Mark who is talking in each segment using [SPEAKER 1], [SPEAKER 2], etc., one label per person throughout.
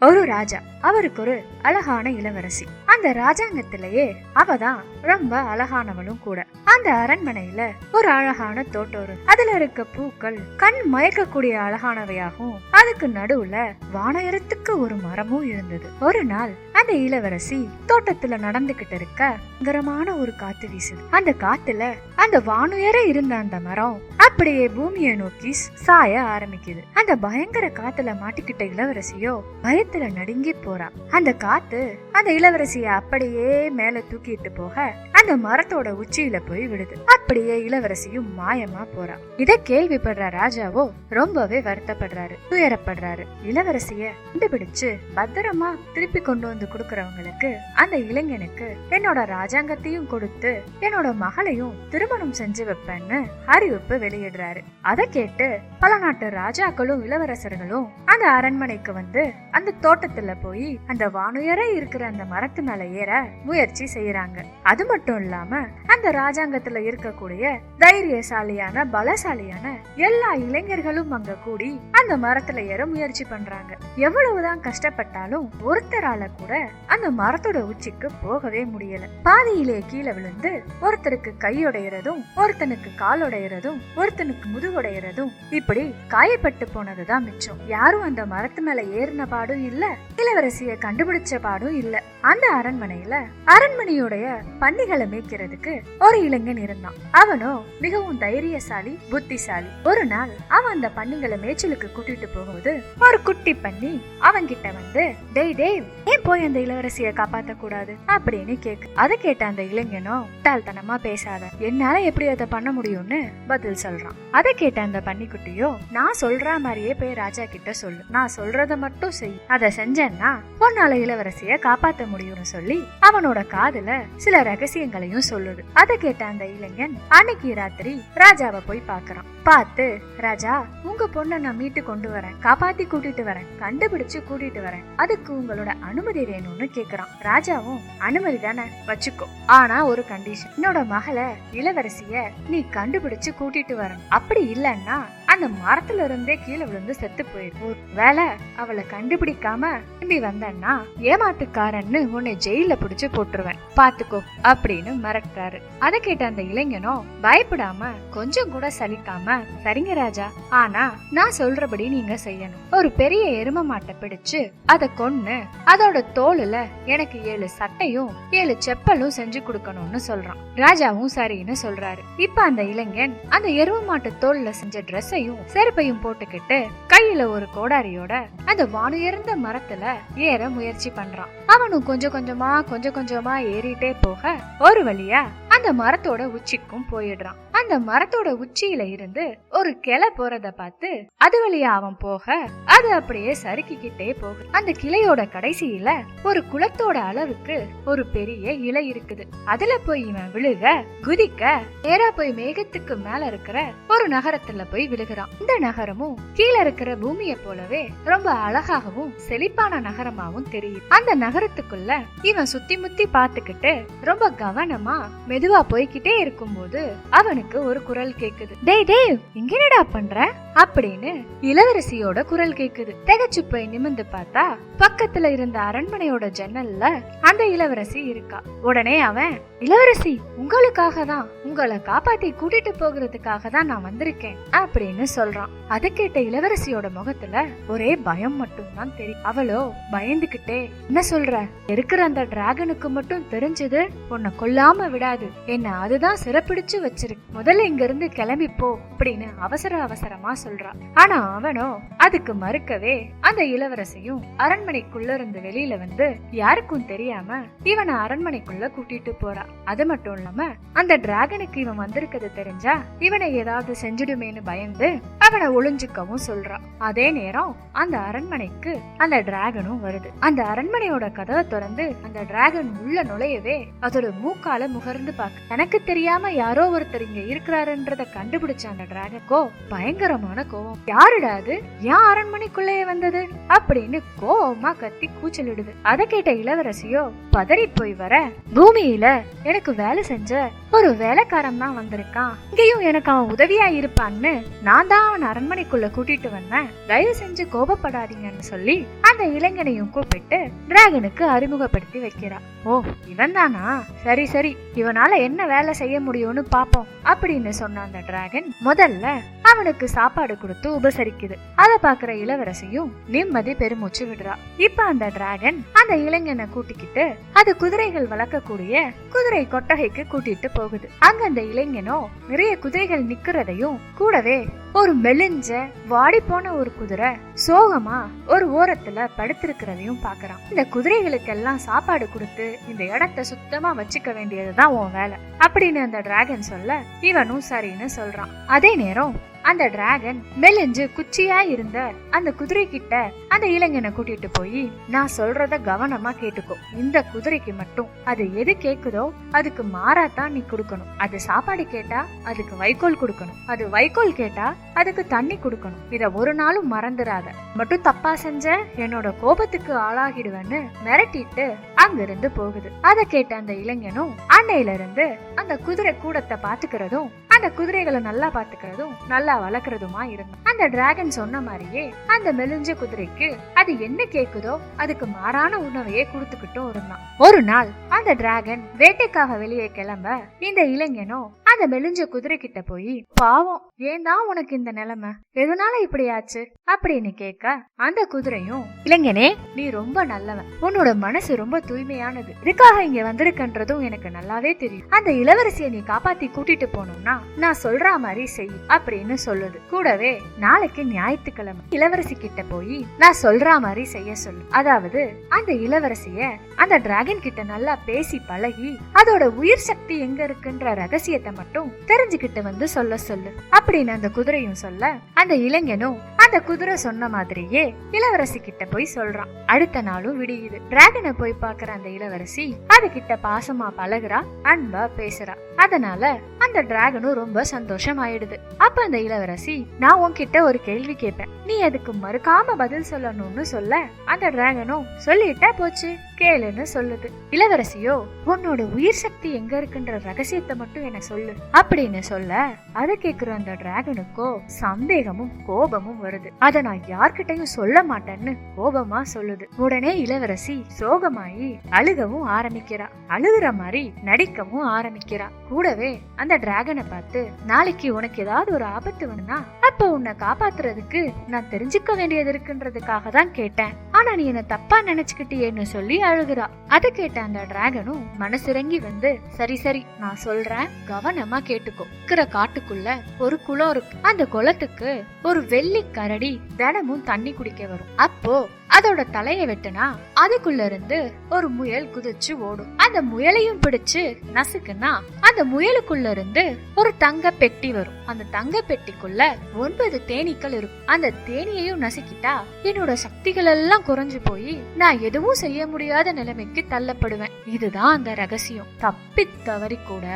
[SPEAKER 1] ஒரு ராஜா அவருக்கு ஒரு அழகான இளவரசி. அந்த ராஜாங்கத்திலேயே அவதான் ரொம்ப அழகானவளும் கூட. அந்த அரண்மனையில ஒரு அழகான தோட்டோரு அதுல இருக்க பூக்கள் கண் மயக்கக்கூடிய அழகானவையாகவும் அதுக்கு நடுவுல வானயரத்துக்கு ஒரு மரமும் இருந்தது. ஒரு நாள் அந்த இளவரசி தோட்டத்துல நடந்துகிட்டு இருக்க கரமான ஒரு காத்து வீசுது. அந்த காத்துல அந்த வானுயர இருந்த அந்த மரம் அப்படியே பூமியை நோக்கி சாய ஆரம்பிக்குது. அந்த பயங்கர காத்துல மாட்டிக்கிட்ட இளவரசியோ பயத்துல நடுங்கி போறா. அந்த காத்து அந்த இளவரசிய அப்படியே மேல தூக்கிட்டு போக அந்த மரத்தோட உச்சியில போய் விடுது அப்படியே இளவரசியும் மாயமா போறா. இத கேள்விப்படுற ராஜாவோ ரொம்பவே வருத்தப்படுறாரு துயரப்படுறாரு. இளவரசிய கண்டுபிடிச்சு பத்திரமா திருப்பி கொண்டு வந்து கொடுக்கறவங்களுக்கு அந்த இளைஞனுக்கு என்னோட ராஜாங்கத்தையும் கொடுத்து என்னோட மகளையும் திருமணம் செஞ்சு வைப்பேன்னு அறிவிப்பு வெளியிடுறாரு. அதை கேட்டு பல நாட்டு ராஜாக்களும் இளவரசர்களும் அந்த அரண்மனைக்கு வந்து அந்த தோட்டத்துல போய் அந்த வானுயர இருக்கிற அந்த மரத்து மேல ஏற முயற்சி செய்யறாங்க அது மட்டும் மட்டும் இல்லாம அந்த ராஜாங்கத்துல இருக்கக்கூடிய தைரியசாலியான பலசாலியான எல்லா இளைஞர்களும் அங்க கூடி அந்த மரத்துல ஏற முயற்சி பண்றாங்க. எவ்வளவுதான் கஷ்டப்பட்டாலும் ஒருத்தரால கூட அந்த மரத்தோட உச்சிக்கு போகவே முடியல. பாதியிலே கீழே விழுந்து ஒருத்தருக்கு கையுடையறதும் ஒருத்தனுக்கு காலுடையறதும் ஒருத்தனுக்கு முதுகுடையறதும் இப்படி காயப்பட்டு போனதுதான் மிச்சம். யாரும் அந்த மரத்து மேல ஏறின பாடும் இல்ல இளவரசிய கண்டுபிடிச்ச பாடும் இல்ல. அந்த அரண்மனையில அரண்மனையுடைய பன்னிகளை மேய்க்கிறதுக்கு ஒரு இளைஞன் இருந்தான். அவனோ மிகவும் தைரியசாலி புத்திசாலி. ஒரு நாள் அவன் அந்த பன்னிகளை மேய்ச்சலுக்கு கூட்டிட்டு போகும்போது ஒரு குட்டி பன்னி அவன்கிட்ட வந்து டேய் டேய் ஏன் போய் அந்த இளவரசிய காப்பாத்த கூடாது அப்படின்னு கேக்கு. அதை கேட்ட அந்த இளைஞனோ முட்டாள்தனமா பேசாத. என்னால எப்படி அதை பண்ண முடியும்னு பதில் சொல்றான். அதை கேட்ட அந்த பன்னிக்குட்டியோ நான் சொல்ற மாதிரியே போய் ராஜா கிட்ட சொல்லு. நான் சொல்றத மட்டும் செய். அதை செஞ்சேன்னா உன்னால இளவரசிய காப்பாத்த முடியும்னு சொல்லி அவனோட காதுல சில விஷயங்களையும் சொல்லுது. அதை கேட்ட அந்த இளைஞன் அன்னைக்கு ராத்திரி ராஜாவை போய் பாக்குறான் பார்த்து ராஜா உங்க பொண்ணை நான் மீட்டு கொண்டு வரேன். காப்பாத்தி கூட்டிட்டு வரேன். கண்டுபிடிச்சு கூட்டிட்டு வரேன். அதுக்கு உங்களோட அனுமதி வேணும்னு கேக்குறான். ராஜாவும் அனுமதி தானே? வச்சுக்கோ. ஆனா ஒரு கண்டிஷன் என்னோட மகளை இளவரசிய நீ கண்டுபிடிச்சு கூட்டிட்டு வரணும் அப்படி இல்லன்னா அந்த மரத்துல இருந்தே கீழே விழுந்து செத்து போயிடும் வேலை அவளை கண்டுபிடிக்காம திரும்பி வந்தன்னா ஏமாத்துக்காரன்னு உன்னை ஜெயில புடிச்சு போட்டுருவேன். பாத்துக்கோ அப்படின்னு மிரட்டுறாரு. அதை கேட்ட அந்த இளைஞனோ பயப்படாம கொஞ்சம் கூட சலிக்காம சரிங்க ராஜா ஆனா நான் சொல்றபடி நீங்க செய்யணும். ஒரு பெரிய எரும மாட்டை பிடிச்சு அதை கொன்னு அதோட தோலுல எனக்கு ஏழு சட்டையும் ஏழு செப்பலும் செஞ்சு கொடுக்கணும்னு சொல்றான். ராஜாவும் சரின்னு சொல்றாரு. இப்ப அந்த இளைஞன் அந்த எரும மாட்டு தோல்ல செஞ்ச ட்ரெஸ்ஸையும் செருப்பையும் போட்டுக்கிட்டு கையில ஒரு கோடாரியோட அந்த வானுயர்ந்த மரத்துல ஏற முயற்சி பண்றான். அவனும் கொஞ்சம் கொஞ்சமா கொஞ்சம் கொஞ்சமா ஏறிட்டே போக ஒரு வழியா அந்த மரத்தோட உச்சிக்கும் போயிடுறான். அந்த மரத்தோட உச்சியில இருந்து ஒரு கிளை போறத பார்த்து அது வழியா அவன் போக அது அப்படியே சறுக்கிக்கிட்டே போகுது. அந்த கிளையோட கடைசியில ஒரு குளத்தோட அளவுக்கு ஒரு பெரிய இலை இருக்குது. அதுல போய் இவன் விழுக குதிக்க நேரா போய் மேகத்துக்கு மேல இருக்கிற ஒரு நகரத்துல போய் விழுகிறான். இந்த நகரமும் கீழே இருக்கிற பூமியை போலவே ரொம்ப அழகாகவும் செழிப்பான நகரமாவும் தெரியும் அந்த நகரத்துக்குள்ள இவன் சுத்தி முத்தி பாத்துக்கிட்டு ரொம்ப கவனமா மெதுவா போய்கிட்டே இருக்கும்போது அவனுக்கு ஒரு குரல் கேக்குது. டேய் டேய் இங்க என்னடா பண்ற? அப்படின்னு இளவரசியோட குரல் கேக்குது. திகச்சு போய் நிமிந்து பார்த்தா பக்கத்துல இருந்த அரண்மனையோட ஜன்னல்ல அந்த இளவரசி இருக்கா. உடனே அவன் இளவரசி உங்களுக்காக தான் உங்களை காப்பாத்தி கூட்டிட்டு போகிறதுக்காக தான் நான் வந்திருக்கேன் அப்படின்னு சொல்றான். அதை கேட்ட இளவரசியோட முகத்துல ஒரே பயம் மட்டும்தான் தெரியும். அவளோ பயந்துகிட்டே என்ன சொல்ற? இருக்கிற அந்த டிராகனுக்கு மட்டும் தெரிஞ்சது? உன்னை கொல்லாம விடாது. என்ன அதுதான் சிறப்பிடிச்சு வச்சிருக்கு. முதல்ல இங்க இருந்து கிளம்பி போ அப்படின்னு அவசர அவசரமா சொல்றா. ஆனா அவனோ அதுக்கு மறுக்கவே அந்த இளவரசியும் அரண்மனைக்குள்ள இருந்து வெளியில வந்து யாருக்கும் தெரியாம இவனை அரண்மனைக்குள்ள கூட்டிட்டு போறா. அது மட்டும் இல்லாம அந்த டிராகனுக்கு இவன் வந்திருக்கிறது தெரிஞ்சா இவனை ஏதாவது செஞ்சிடுமேனு பயந்து அவனை ஒளிஞ்சுக்கவும் சொல்றான். அதே நேரம் அந்த அரண்மனைக்கு அந்த டிராகனும் வருது. அந்த அரண்மனையோட கதவை திறந்து அந்த டிராகன் உள்ள நுழையவே அதோட மூக்கால முகர்ந்து பாக்கு தனக்கு தெரியாம யாரோ ஒருத்தர் இங்க இருக்கிறாருன்றத கண்டுபிடிச்ச அந்த டிராகனுக்கோ பயங்கரமான கோவம். யாருடா அது? ஏன் அரண்மனைக்குள்ளேயே வந்தது? அப்படின்னு கோவமா கத்தி கூச்சலிடுது. அதை கேட்ட இளவரசியோ பதறி போய் வர. பூமியில எனக்கு வேலை செஞ்ச ஒரு வேலைக்காரன் தான் வந்திருக்கான். இங்கேயும் எனக்கு அவன் உதவியா இருப்பான்னு நான் தான் நான் அரண்மனைக்குள்ள கூட்டிட்டு வந்தேன். தயவு செஞ்சு கோபப்படாதீங்கன்னு சொல்லி அந்த அந்த இளைஞனையும் கூப்பிட்டு டிராகனுக்கு அறிமுகப்படுத்தி வைக்கிறா. ஓ இவன் தானா? சரி சரி இவனால என்ன வேலை செய்ய முடியும்னு பாப்போம் அப்படின்னு சொன்ன அந்த டிராகன் முதல்ல அவனுக்கு சாப்பாடு கொடுத்து உபசரிக்குது. அத பாக்குற இளவரசியும் நிம்மதி பெருமூச்சு விடுறா. இப்ப அந்த டிராகன் அந்த இளைஞனை கூட்டிக்கிட்டு அது குதிரைகள் வளர்க்கக்கூடிய குதிரை கொட்டகைக்கு கூட்டிட்டு போகுது. அங்க அந்த இளைஞனோ நிறைய குதிரைகள் நிக்கிறதையும் கூடவே ஒரு மெலிஞ்ச வாடி போன ஒரு குதிரை சோகமா ஒரு ஓரத்துல படுத்திருக்கிறதையும் பாக்குறான். இந்த குதிரைகளுக்கெல்லாம் சாப்பாடு கொடுத்து இந்த இடத்த சுத்தமா வச்சுக்க வேண்டியதுதான் உன் வேலை அப்படின்னு அந்த டிராகன் சொல்ல இவனும் சரின்னு சொல்றான். அதே நேரம் அந்த டிராகன் மெலிஞ்சு குச்சியா இருந்த அந்த குதிரை கிட்ட அந்த இளைஞனை கூட்டிட்டு போய் நான் சொல்றத கவனமா கேட்டுக்கோ. இந்த குதிரைக்கு மட்டும் அது எது கேக்குதோ அதுக்கு மாறாதான் நீ கொடுக்கணும். அது சாப்பாடு கேட்டா அதுக்கு வைக்கோல் கொடுக்கணும். அது வைக்கோல் கேட்டா அதுக்கு தண்ணி கொடுக்கணும். இத ஒரு நாளும் மறந்துடாத மட்டும் தப்பா செஞ்ச என்னோட கோபத்துக்கு ஆளாகிடுவேன்னு மிரட்டிட்டு அங்கிருந்து போகுது. அதை கேட்ட அந்த இளைஞனும் அன்னையில இருந்து அந்த குதிரை கூடத்தை பாத்துக்கிறதும் அந்த குதிரைகளை நல்லா பாத்துக்கிறதும் நல்லா வளர்க்கறதுமா இருந்தான் அந்த டிராகன் சொன்ன மாதிரியே அந்த மெலிஞ்ச குதிரைக்கு அது என்ன கேக்குதோ அதுக்கு மாறான உணவையே கொடுத்துக்கிட்டும் இருந்தான். ஒரு நாள் அந்த டிராகன் வேட்டைக்காக வெளியே கிளம்ப இந்த இளைஞனோ அந்த மெலிஞ்ச குதிரை கிட்ட போய் பாவம் ஏன் தான் உனக்கு இந்த நிலைமை? எதனால இப்படி ஆச்சு? அப்படின்னு கேட்க அந்த குதிரையும் இளைஞனே நீ ரொம்ப நல்லவன். உன்னோட மனசு ரொம்ப தூய்மையானது. இதுக்காக இங்க வந்திருக்கன்றதும் எனக்கு நல்லாவே தெரியும். அந்த இளவரசியை நீ காப்பாத்தி கூட்டிட்டு போனோம்னா நான் சொல்ற மாதிரி செய் அப்படின்னு சொல்லுது. கூடவே நாளைக்கு ஞாயிற்றுக்கிழமை. இளவரசி கிட்ட போய் நான் சொல்ற மாதிரி செய்ய சொல்லு. அதாவது அந்த இளவரசிய அந்த டிராகன் கிட்ட நல்லா பேசி பழகி அதோட உயிர் சக்தி எங்க இருக்குன்ற ரகசியத்தை மட்டும் தெரிஞ்சுக்கிட்டு வந்து சொல்ல சொல்லு அப்படின்னு அந்த குதிரையும் சொல்ல அந்த இளைஞனும் அந்த குதிரை சொன்ன மாதிரியே இளவரசி கிட்ட போய் சொல்றான். அடுத்த நாளும் விடியுது. டிராகனை போய் பாக்குற அந்த இளவரசி அது கிட்ட பாசமா பழகுறா அன்பா பேசுறா. அதனால அந்த டிராகனும் ரொம்ப சந்தோஷம் ஆயிடுது அப்ப அந்த இளவரசி நான் உன்கிட்ட ஒரு கேள்வி கேட்பேன் நீ அதுக்கு மறுக்காம பதில் சொல்லணும்னு சொல்ல? அந்த டிராகனும் சொல்லிட்டா போச்சு. கேளுன்னு சொல்லுது. இளவரசியோ உன்னோட உயிர் சக்தி எங்க இருக்குன்ற ரகசியத்தை மட்டும் எனக்கு சொல்லு. அப்படின்னு சொல்ல அதை கேக்குற அந்த டிராகனுக்கோ சந்தேகமும் கோபமும் வருது. அதை நான் யார்கிட்டயும் சொல்ல மாட்டேன்னு கோபமா சொல்லுது. உடனே இளவரசி சோகமாயி அழுகவும் ஆரம்பிக்கிறா. அழுகுற மாதிரி நடிக்கவும் ஆரம்பிக்கிறா. கூடவே அந்த டிராகனை பார்த்து நாளைக்கு உனக்கு ஏதாவது ஒரு ஆபத்து வேணும்னா அப்ப உன்னை காப்பாத்துறதுக்கு நான் தெரிஞ்சுக்க வேண்டியது இருக்குன்றதுக்காக தான் கேட்டேன். ஆனா நீ என்ன தப்பா நினைச்சுக்கிட்டியேன்னு சொல்லி அழுகுறா. அதை கேட்ட அந்த டிராகனும் மனசிறங்கி வந்து சரி சரி நான் சொல்றேன். கவனமா கேட்டுக்கோ. இருக்கிற காட்டுக்குள்ள ஒரு குளம் இருக்கு. அந்த குளத்துக்கு ஒரு வெள்ளி கரடி தினமும் தண்ணி குடிக்க வரும். அப்போ அதோட தலையை வெட்டுனா அதுக்குள்ள இருந்து ஒரு முயல் குதிச்சு ஓடும். அந்த முயலையும் பிடிச்சு நசுக்குனா அந்த முயலுக்குள்ள இருந்து ஒரு தங்க பெட்டி வரும். அந்த தங்க பெட்டிக்குள்ள ஒன்பது தேனீக்கள் இருக்கும். அந்த தேனியையும் நசுக்கிட்டா என்னோட சக்திகள் எல்லாம் குறைஞ்சு போய் நான் எதுவும் செய்ய முடியாத நிலைமைக்கு தள்ளப்படுவேன். இதுதான் அந்த ரகசியம். தப்பி தவறி கூட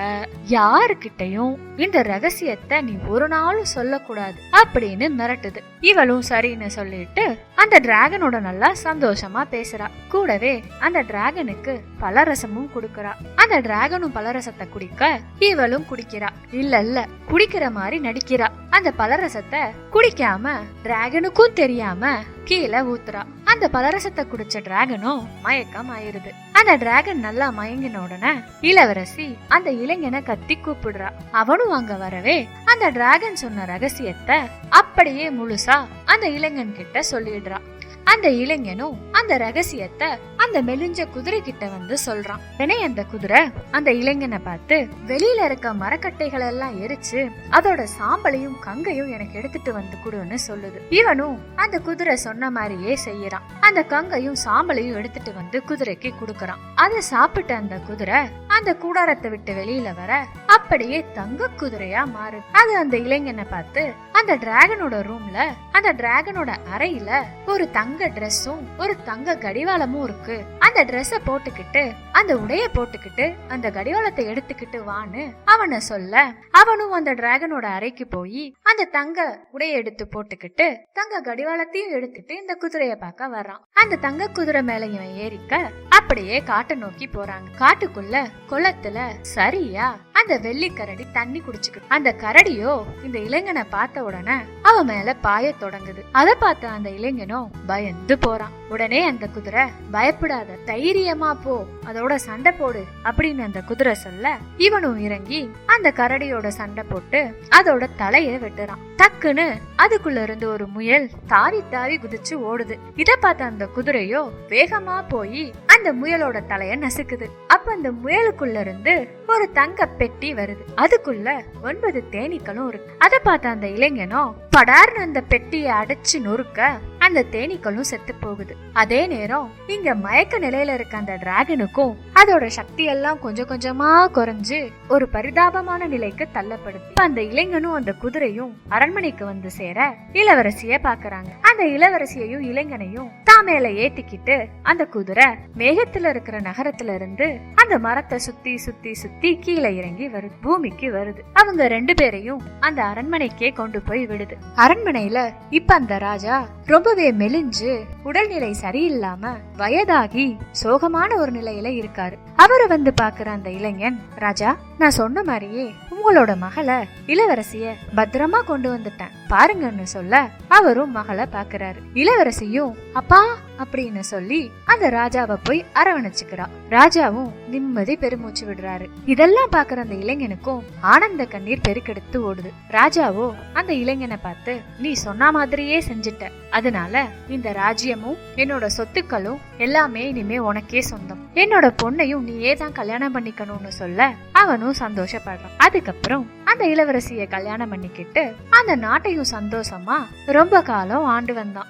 [SPEAKER 1] யாருக்கிட்டையும் இந்த ரகசியத்தை நீ ஒரு நாளும் சொல்லக்கூடாது அப்படின்னு மிரட்டுது. இவளும் சரின்னு சொல்லிட்டு அந்த டிராகனோட நல்லா சந்தோஷமா பேசுறா. கூடவே அந்த டிராகனுக்கு பலரசமும் கொடுக்கறா. அந்த டிராகனும் பலரசத்தை குடிக்க இவளும் குடிக்கிறா. இல்ல இல்ல குடிக்கிற மாதிரி நடிக்கிறா. அந்த பலரசத்தை குடிக்காம டிராகனுக்கும் தெரியாம கீழே ஊத்துறா. அந்த பலரசத்தை குடிச்ச டிராகனும் மயக்கம் ஆயிருது அந்த டிராகன் நல்லா மயங்கின உடனே இளவரசி அந்த இளைஞனை கத்தி கூப்பிடுறா. அவனும் அங்க வரவே அந்த டிராகன் சொன்ன ரகசியத்தை அப்படியே முழுசா அந்த இளைஞன் கிட்ட சொல்லிடுறா. அந்த இளைஞனும் அந்த ரகசியத்தை அந்த மெலிஞ்ச குதிரை கிட்ட வந்து சொல்றான். உடனே அந்த குதிரை அந்த இளைஞனை பார்த்து வெளியில இருக்க மரக்கட்டைகள் எல்லாம் எரிச்சு அதோட சாம்பலையும் கங்கையும் எனக்கு எடுத்துட்டு வந்து கொடுன்னு சொல்லுது. இவனும் அந்த குதிரை சொன்ன மாதிரியே செய்யறான். அந்த கங்கையும் சாம்பலையும் எடுத்துட்டு வந்து குதிரைக்கு கொடுக்கறான். அதை சாப்பிட்ட அந்த குதிரை அந்த கூடாரத்தை விட்டு வெளியில வர அப்படியே தங்க குதிரையா மாறுது. அது அந்த இளைஞனை பார்த்து அந்த டிராகனோட ரூம்ல அந்த டிராகனோட அறையில ஒரு தங்க ட்ரெஸ்ஸும் ஒரு தங்க கடிவாளமும் இருக்கு. அந்த ட்ரெஸ்ஸ போட்டுக்கிட்டு அந்த உடைய போட்டுக்கிட்டு அந்த கடிவாளத்தை எடுத்துக்கிட்டு வான்னு அவனை சொல்ல அவனும் அந்த டிராகனோட அறைக்கு போய் அந்த தங்க உடைய எடுத்து போட்டுக்கிட்டு தங்க கடிவாளத்தையும் எடுத்துட்டு இந்த குதிரைய பார்க்க வர்றான். அந்த தங்க குதிரை மேல இவன் ஏறிக்க அப்படியே காட்டை நோக்கி போறாங்க. காட்டுக்குள்ள குளத்துல சரியா அந்த வெள்ளி கரடி தண்ணி குடிச்சுக்கிட்டு அந்த கரடியோ இந்த இளைஞனை பார்த்த உடனே அவன் மேல பாய தொடங்குது. அத பார்த்த அந்த இளைஞனும் பயந்து போறான். உடனே அந்த குதிரை பயப்படாத தைரியமா போ. அதோட சண்டை போடு அப்படின்னு அந்த குதிரை சொல்ல இவனும் இறங்கி அந்த கரடியோட சண்டை போட்டு அதோட தலைய வெட்டுறான். டக்குன்னு அதுக்குள்ள இருந்து ஒரு முயல் தாவி தாவி குதிச்சு ஓடுது. இத பார்த்த அந்த குதிரையோ வேகமா போய் அந்த முயலோட தலைய நசுக்குது. அப்ப அந்த முயலுக்குள்ள இருந்து ஒரு தங்க பெட்டி வருது. அதுக்குள்ள ஒன்பது தேனீக்களும் இருக்கு. அத பார்த்த அந்த இளைஞனும் படார்னு அந்த பெட்டியை அடைச்சு நொறுக்க அந்த தேனீக்களும் செத்து போகுது. அதே நேரம் இங்க மயக்க நிலையில இருக்க அந்த டிராகனுக்கும் அதோட சக்தி எல்லாம் கொஞ்சம் கொஞ்சமா குறைஞ்சு ஒரு பரிதாபமான நிலைக்கு தள்ளப்படுது. அந்த இளைஞனும் அந்த குதிரையும் அரண்மனைக்கு வந்து சேர இளவரசிய பாக்குறாங்க. அந்த இளவரசியையும் இளைஞனையும் தான் மேல ஏத்திக்கிட்டு அந்த குதிரை மேகத்துல இருக்கிற நகரத்துல இருந்து அந்த மரத்தை சுத்தி சுத்தி சுத்தி கீழே இறங்கி வருது பூமிக்கு வருது. அவங்க ரெண்டு பேரையும் அந்த அரண்மனைக்கே கொண்டு போய் விடுது. அரண்மனையில இப்ப அந்த ராஜா ரொம்பவே மெலிஞ்சு உடல்நிலை சரியில்லாம வயதாகி சோகமான ஒரு நிலையில இருக்காரு. அவரை வந்து பாக்குற அந்த இளைஞன் ராஜா நான் சொன்ன மாதிரியே உங்களோட மகளை இளவரசிய பத்திரமா கொண்டு வந்துட்டேன். பாருங்கன்னு சொல்ல அவரும் மகளை பாக்குறாரு. இளவரசியும் அப்பா அப்படின்னு சொல்லி அந்த ராஜாவை போய் அரவணைச்சுக்கிறா. ராஜாவும் நிம்மதி பெருமூச்சு விடுறாரு. இதெல்லாம் பாக்குற அந்த இளைஞனுக்கும் ஆனந்த கண்ணீர் பெருக்கெடுத்து ஓடுது. ராஜாவோ அந்த இளைஞனை பார்த்து நீ சொன்ன மாதிரியே செஞ்சிட்ட. அதனால இந்த ராஜ்யமும் என்னோட சொத்துக்களும் எல்லாமே இனிமே உனக்கே சொந்தம். என்னோட பொண்ணையும் நீயே தான் கல்யாணம் பண்ணிக்கணும்னு சொல்ல அவனும் சந்தோஷப்படுறான். அதுக்கப்புறம் அந்த இளவரசிய கல்யாணம் பண்ணிக்கிட்டு அந்த நாட்டையும் சந்தோஷமா ரொம்ப காலம் ஆண்டு வந்தான்.